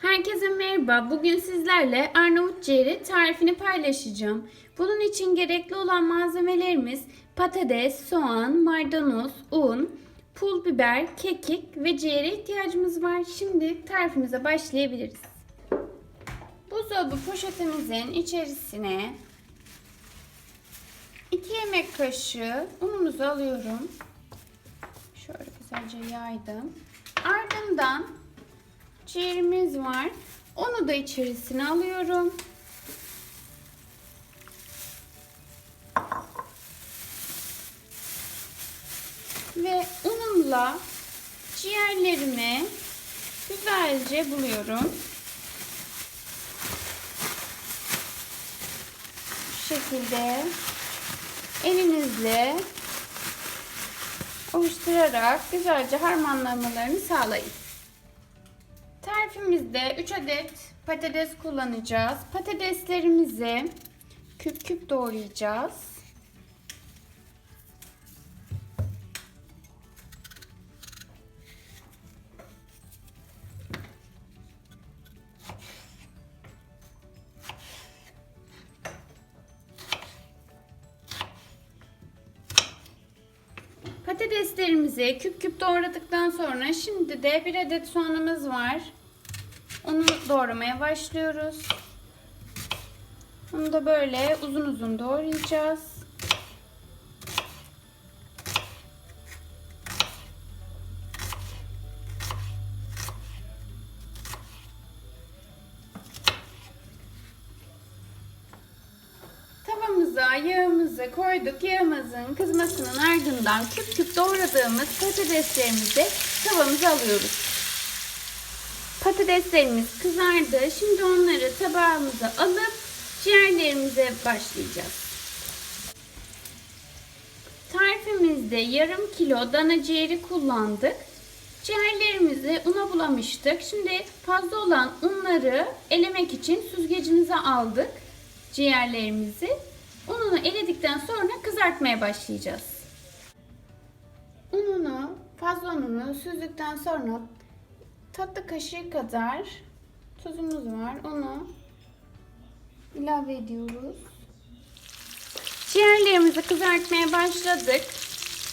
Herkese merhaba. Bugün sizlerle Arnavut ciğeri tarifini paylaşacağım. Bunun için gerekli olan malzemelerimiz patates, soğan, maydanoz, un, pul biber, kekik ve ciğere ihtiyacımız var. Şimdi tarifimize başlayabiliriz. Buzdolabı poşetimizin içerisine 2 yemek kaşığı unumuzu alıyorum. Şöyle güzelce yaydım. Ardından ciğerimiz var. Onu da içerisine alıyorum. Ve unumla ciğerlerimi güzelce buluyorum. Bu şekilde elinizle oluşturarak güzelce harmanlamalarını sağlayın. Tarifimizde 3 adet patates kullanacağız. Patateslerimizi küp küp doğrayacağız. Patateslerimizi küp küp doğradıktan sonra şimdi de bir adet soğanımız var. Onu doğramaya başlıyoruz. Onu da böyle uzun uzun doğrayacağız. Tavamıza yağımızı koyduk. Yağımızın kızmasının ardından küp küp doğradığımız patateslerimizi tavamıza alıyoruz. Patateslerimiz kızardı. Şimdi onları tabağımıza alıp ciğerlerimize başlayacağız. Tarifimizde yarım kilo dana ciğeri kullandık. Ciğerlerimizi una bulamıştık. Şimdi fazla olan unları elemek için süzgecimize aldık ciğerlerimizi. Ununu eledikten sonra kızartmaya başlayacağız. Ununu, fazla ununu süzdükten sonra tatlı kaşığı kadar tuzumuz var. Onu ilave ediyoruz. Ciğerlerimizi kızartmaya başladık.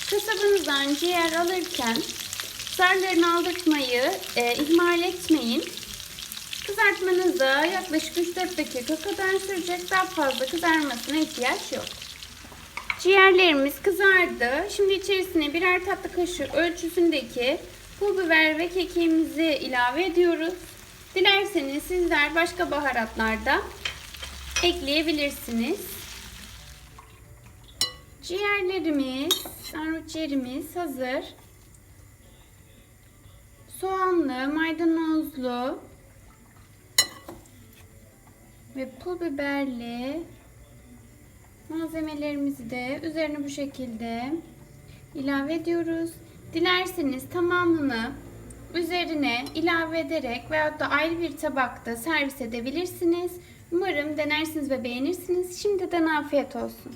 Kasabınızdan ciğer alırken sarılarını aldırtmayı e, ihmal etmeyin. Kızartmanıza yaklaşık 3-4 dakika kadar sürecek. Daha fazla kızarmasına ihtiyaç yok. Ciğerlerimiz kızardı. Şimdi içerisine birer tatlı kaşığı ölçüsündeki pul biber ve kekiğimizi ilave ediyoruz. Dilerseniz sizler başka baharatlar da ekleyebilirsiniz. Ciğerlerimiz, armut ciğerimiz hazır. Soğanlı, maydanozlu ve pul biberli malzemelerimizi de üzerine bu şekilde ilave ediyoruz. Dilerseniz tamamını üzerine ilave ederek veyahut da ayrı bir tabakta servis edebilirsiniz. Umarım denersiniz ve beğenirsiniz. Şimdiden afiyet olsun.